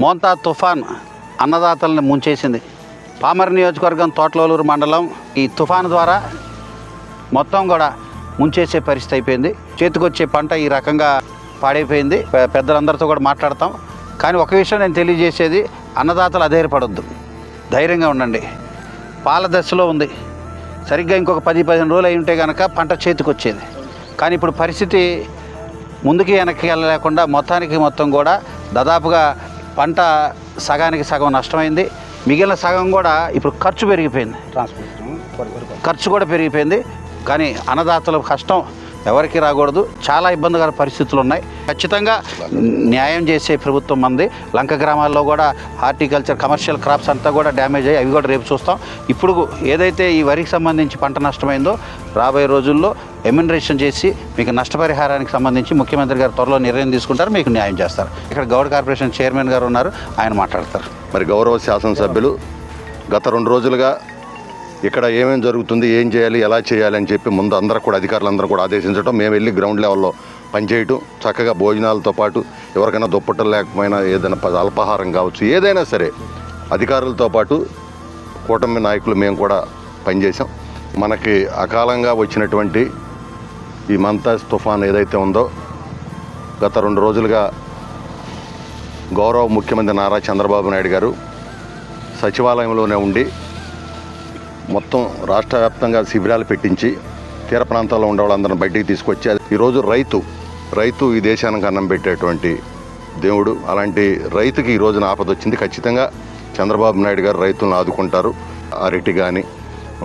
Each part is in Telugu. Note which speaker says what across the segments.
Speaker 1: మోంతా తుఫాన్ అన్నదాతల్ని ముంచేసింది. పామర్ నియోజకవర్గం తోటలూరు మండలం ఈ తుఫాన్ ద్వారా మొత్తం కూడా ముంచేసే పరిస్థితి అయిపోయింది. చేతికొచ్చే పంట ఈ రకంగా పాడైపోయింది. పెద్దలందరితో కూడా మాట్లాడతాం. కానీ ఒక విషయం నేను తెలియజేసేది అన్నదాతలు అధైర్యపడొద్దు. ధైర్యంగా ఉండండి. పాల దశలో ఉంది. సరిగ్గా ఇంకొక పది పదిహేను రోజులు అయి ఉంటే కనుక పంట చేతికొచ్చేది. కానీ ఇప్పుడు పరిస్థితి ముందుకి వెనక్కి వెళ్ళలేకుండా మొత్తానికి మొత్తం కూడా దాదాపుగా పంట సగానికి సగం నష్టమైంది. మిగిలిన సగం కూడా ఇప్పుడు ఖర్చు పెరిగిపోయింది. ఖర్చు కూడా పెరిగిపోయింది. కానీ అన్నదాతల కష్టం ఎవరికి రాకూడదు. చాలా ఇబ్బందికర పరిస్థితులు ఉన్నాయి ఖచ్చితంగా న్యాయం చేసే ప్రభుత్వం మంది. లంక గ్రామాల్లో కూడా హార్టికల్చర్ కమర్షియల్ క్రాప్స్ అంతా కూడా డ్యామేజ్ అయ్యి అవి కూడా రేపు చూస్తాం. ఇప్పుడు ఏదైతే ఈ వరికి సంబంధించి పంట నష్టమైందో రాబోయే రోజుల్లో ఎమ్యునరేషన్ చేసి మీకు నష్టపరిహారానికి సంబంధించి ముఖ్యమంత్రి గారు త్వరలో నిర్ణయం తీసుకుంటారు మీకు న్యాయం చేస్తారు. ఇక్కడ గౌడ్ కార్పొరేషన్ చైర్మన్ గారు ఉన్నారు ఆయన మాట్లాడతారు.
Speaker 2: మరి గౌరవ శాసనసభ్యులు గత రెండు రోజులుగా ఇక్కడ ఏమేమి జరుగుతుంది ఏం చేయాలి ఎలా చేయాలి అని చెప్పి ముందు అందరూ కూడా అధికారులందరూ కూడా ఆదేశించడం మేము వెళ్ళి గ్రౌండ్ లెవెల్లో పనిచేయటం. చక్కగా భోజనాలతో పాటు ఎవరికైనా దుప్పట్టలు లేకపోయినా ఏదైనా అల్పాహారం కావచ్చు ఏదైనా సరే అధికారులతో పాటు కూటమి నాయకులు మేము కూడా పనిచేసాం మనకి అకాలంగా వచ్చినటువంటి ఈ మంతాజ్ తుఫాన్ ఏదైతే ఉందో గత రెండు రోజులుగా గౌరవ ముఖ్యమంత్రి నారా చంద్రబాబు నాయుడు గారు సచివాలయంలోనే ఉండి మొత్తం రాష్ట్ర వ్యాప్తంగా శిబిరాలు పెట్టించి తీర ప్రాంతాల్లో ఉండే వాళ్ళందరిని బయటికి తీసుకొచ్చి అది ఈరోజు రైతు రైతు ఈ దేశానికి అన్నం పెట్టేటువంటి దేవుడు. అలాంటి రైతుకి ఈ రోజున ఆపద వచ్చింది. ఖచ్చితంగా చంద్రబాబు నాయుడు గారు రైతులను ఆదుకుంటారు. అరటి కానీ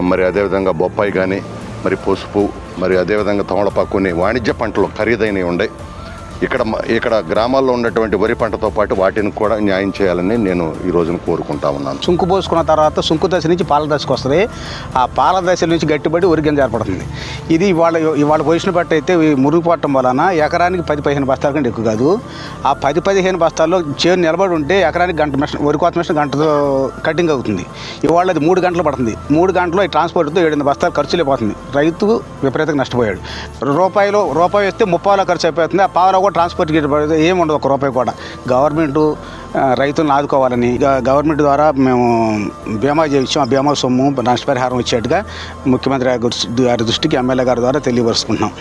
Speaker 2: మరి అదేవిధంగా బొప్పాయి కానీ మరి పసుపు మరి అదేవిధంగా తమలపాకు కొన్ని వాణిజ్య పంటలు ఖరీదైనవి ఉండే ఇక్కడ ఇక్కడ గ్రామాల్లో ఉన్నటువంటి వరి పంటతో పాటు వాటిని కూడా న్యాయం చేయాలని నేను ఈ రోజున కోరుకుంటా ఉన్నాను.
Speaker 3: సుంకు పోసుకున్న తర్వాత సుంకు దశ నుంచి పాల దశకు వస్తుంది. ఆ పాల దశ నుంచి గట్టిపడి ఉరిగింజ ఏర్పడుతుంది. ఇది ఇవాళ ఇవాళ పొజిషన్ బట్టి అయితే మురుగు పట్టడం వలన ఎకరానికి పది పదిహేను బస్తాల కంటే ఎక్కువ కాదు. ఆ పది పదిహేను బస్తాల్లో చేను నిలబడి ఉంటే ఎకరానికి గంట మిషన్ వరి కోత మిషన్ గంటతో కటింగ్ అవుతుంది. ఇవాళ అది మూడు గంటలు పడుతుంది. మూడు గంటలు ఈ ట్రాన్స్పోర్ట్తో ఏడు బస్తాలు ఖర్చులు అయిపోతుంది రైతు విపరీతంగా నష్టపోయాడు. రూపాయలు రూపాయి వస్తే ముప్పావులో ఖర్చు అయిపోతుంది. ఆ పావులో కూడా ట్రాన్స్పోర్ట్కి ఏమి ఉండదు ఒక రూపాయి కూడా. గవర్నమెంట్ రైతులను ఆదుకోవాలని గవర్నమెంట్ ద్వారా మేము బీమా చేయించాం. ఆ బీమా సొమ్ము నష్టపరిహారం వచ్చేట్టుగా ముఖ్యమంత్రి గారి దృష్టికి ఎమ్మెల్యే గారి ద్వారా తెలియపరుచుకుంటున్నాం.